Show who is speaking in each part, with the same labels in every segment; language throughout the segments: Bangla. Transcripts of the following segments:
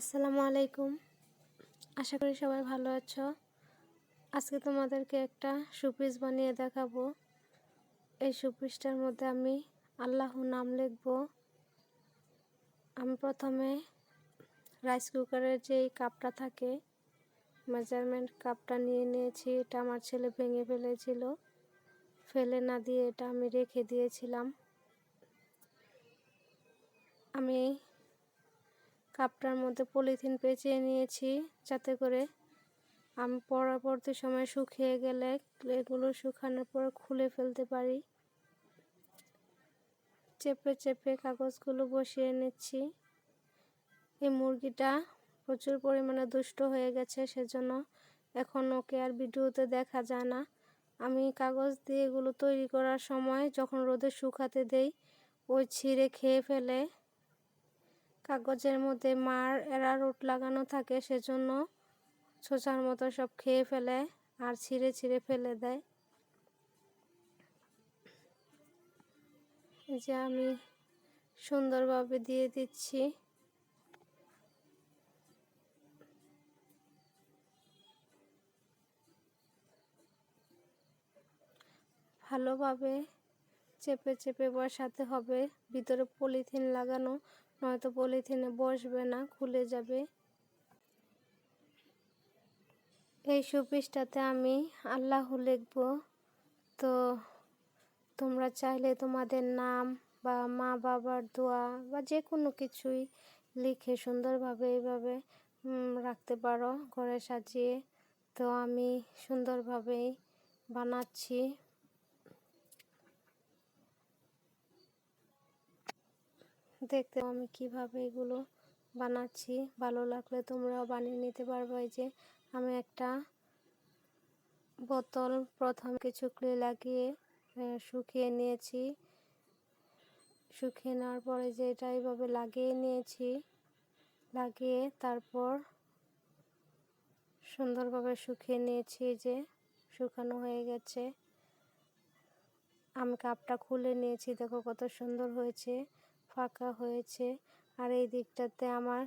Speaker 1: আসসালামু আলাইকুম। আশা করি সবাই ভালো আছো। আজকে তোমাদেরকে একটা সুপিস বানিয়ে দেখাবো। এই সুপিসটার মধ্যে আমি আল্লাহ নাম লিখব। আমি প্রথমে রাইস কুকারের যেই কাপটা থাকে মেজারমেন্ট কাপটা নিয়ে নিয়েছি। এটা আমার ছেলে ভেঙে ফেলেছিল। ফেলে না দিয়ে এটা আমি রেখে দিয়েছিলাম। আমি কাপটার মধ্যে পলিথিন পেঁচিয়ে নিয়েছি যাতে করে আমি পরবর্তী সময় শুকিয়ে গেলে এগুলো শুকানোর পর খুলে ফেলতে পারি। চেপে চেপে কাগজগুলো বসিয়ে নিচ্ছি। এই মুরগিটা প্রচুর পরিমাণে দুষ্ট হয়ে গেছে সেজন্য এখন ওকে আর ভিডিওতে দেখা যায় না। আমি কাগজ দিয়ে এগুলো তৈরি করার সময় যখন রোদে শুকাতে দেই, ওই ছিঁড়ে খেয়ে ফেলে কাগজের মধ্যে মার এরা রোট লাগানো থাকে, সেজন্য ছোচার মতো সব খেয়ে ফেলে আর ছিঁড়ে ছিঁড়ে ফেলে দেয়। যে আমি সুন্দরভাবে দিয়ে দিচ্ছি। ভালোভাবে চেপে চেপে বসাতে হবে, ভিতরে পলিথিন লাগানো নয়তো পলিথিনে বসবে না, খুলে যাবে। এই সুপিসটাতে আমি আল্লাহ লিখব, তো তোমরা চাইলে তোমাদের নাম বা মা বাবার দোয়া বা যে কোনো কিছুই লিখে সুন্দরভাবে এইভাবে রাখতে পারো ঘরে সাজিয়ে। তো আমি সুন্দরভাবেই বানাচ্ছি। দেখতে আমি কীভাবে এগুলো বানাচ্ছি। ভালো লাগলে তোমরাও বানিয়ে নিতে পারবে। যে আমি একটা বোতল প্রথম কিছু ক্লে লাগিয়ে শুকিয়ে নিয়েছি। শুকিয়ে নেওয়ার পরে যে এটা এইভাবে লাগিয়ে নিয়েছি, লাগিয়ে তারপর সুন্দরভাবে শুকিয়ে নিয়েছি। যে শুকানো হয়ে গেছে। আমি কাপটা খুলে নিয়েছি। দেখো কত সুন্দর হয়েছে। ফাঁকা হয়েছে। আর এই দিকটাতে আমার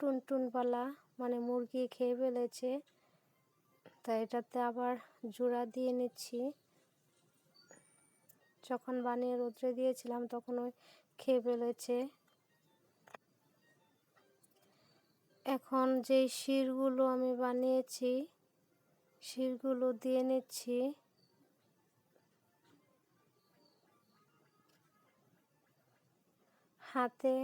Speaker 1: টুনটুনপালা মানে মুরগি খেয়ে ফেলেছে। তাই এটাতে আবার জোড়া দিয়ে নিচ্ছি। যখন বানিয়ে রোদ্রে দিয়েছিলাম, তখন ওই খেয়ে ফেলেছে। এখন যেই শিরগুলো আমি বানিয়েছি, শিরগুলো দিয়ে নিচ্ছি। হাতে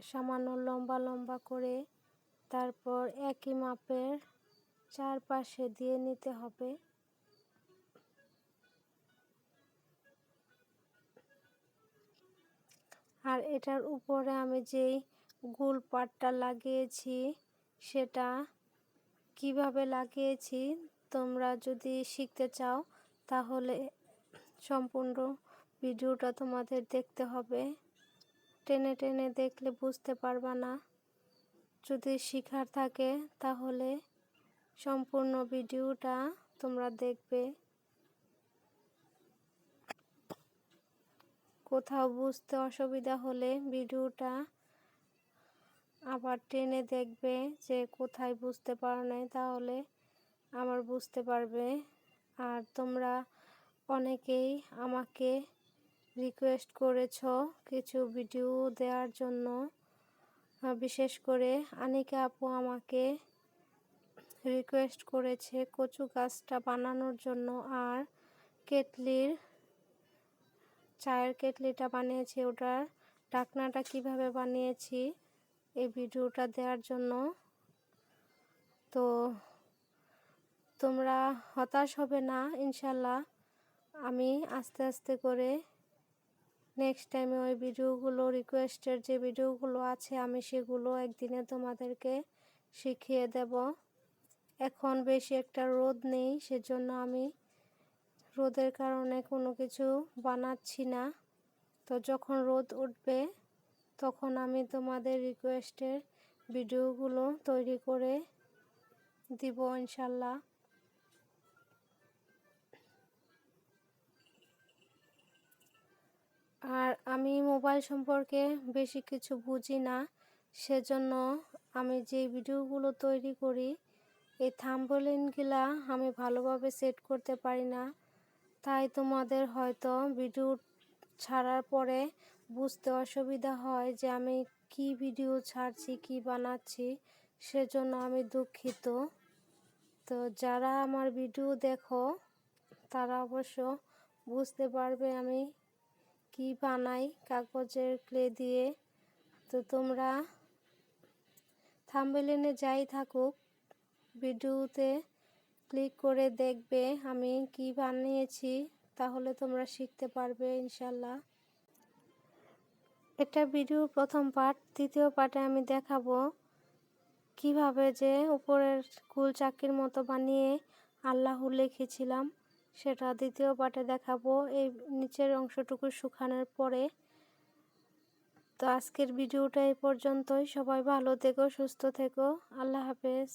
Speaker 1: সামান্য লম্বা লম্বা করে তারপর একই মাপের চারপাশে দিয়ে নিতে হবে। আর এটার উপরে আমি যেই গোল পাটটা লাগিয়েছি, সেটা কীভাবে লাগিয়েছি তোমরা যদি শিখতে চাও, তাহলে সম্পূর্ণ ভিডিওটা তোমাদের দেখতে হবে। টেনে টেনে দেখলে বুঝতে পারবা না। যদি শিখার থাকে, তাহলে সম্পূর্ণ ভিডিওটা তোমরা দেখবে। কোথাও বুঝতে অসুবিধা হলে ভিডিওটা আবার টেনে দেখবে যে কোথায় বুঝতে পারো নাই, তাহলে আমার বুঝতে পারবে। আর তোমরা অনেকেই আমাকে রিকোয়েস্ট করেছ কিছু ভিডিও দেওয়ার জন্য। বিশেষ করে আনিকা আপু আমাকে রিকোয়েস্ট করেছে কচু গাছটা বানানোর জন্য আর কেটলির, চায়ের কেটলিটা বানিয়েছি, ওটার ডাকনাটা কীভাবে বানিয়েছি এই ভিডিওটা দেওয়ার জন্য। তো তোমরা হতাশ হবে না, ইনশাল্লাহ। আমি আস্তে আস্তে করে নেক্সট টাইমে ওই ভিডিওগুলো রিকোয়েস্টের যে ভিডিওগুলো আছে, আমি সেগুলো একদিনে তোমাদেরকে শিখিয়ে দেব। এখন বেশি একটা রোদ নেই, সেজন্য আমি রোদের কারণে কোনো কিছু বানাচ্ছি না। তো যখন রোদ উঠবে, তখন আমি তোমাদের রিকোয়েস্টের ভিডিওগুলো তৈরি করে দিব ইনশাল্লাহ। আর আমি মোবাইল সম্পর্কে বেশি কিছু বুঝি না। সেজন্য আমি যে ভিডিওগুলো তৈরি করি, এই থাম্বলিনগুলা আমি ভালোভাবে সেট করতে পারি না। তাই তোমাদের হয়তো ভিডিও ছাড়ার পরে বুঝতে অসুবিধা হয় যে আমি কি ভিডিও ছাড়ছি, কি বানাচ্ছি। সেজন্য আমি দুঃখিত। তো যারা আমার ভিডিও দেখো, তারা অবশ্য বুঝতে পারবে আমি কি বানাই কাগজের ক্লে দিয়ে? তো তোমরা থাম্বেলেনে যাই থাকুক, ভিডিওতে ক্লিক করে দেখবে আমি কি বানিয়েছি, তাহলে তোমরা শিখতে পারবে ইনশাল্লাহ। এটা ভিডিও প্রথম পার্ট তৃতীয় পার্টে আমি দেখাবো কীভাবে যে উপরের কুল চাকির মতো বানিয়ে আল্লাহ লিখেছিলাম। সেটা দ্বিতীয় পাটে দেখাবো। এই নিচের অংশটুকু শুকানোর পরে তো আজকের ভিডিওটা এই পর্যন্তই। সবাই ভালো থেকো, সুস্থ থেকো। আল্লাহ হাফেজ।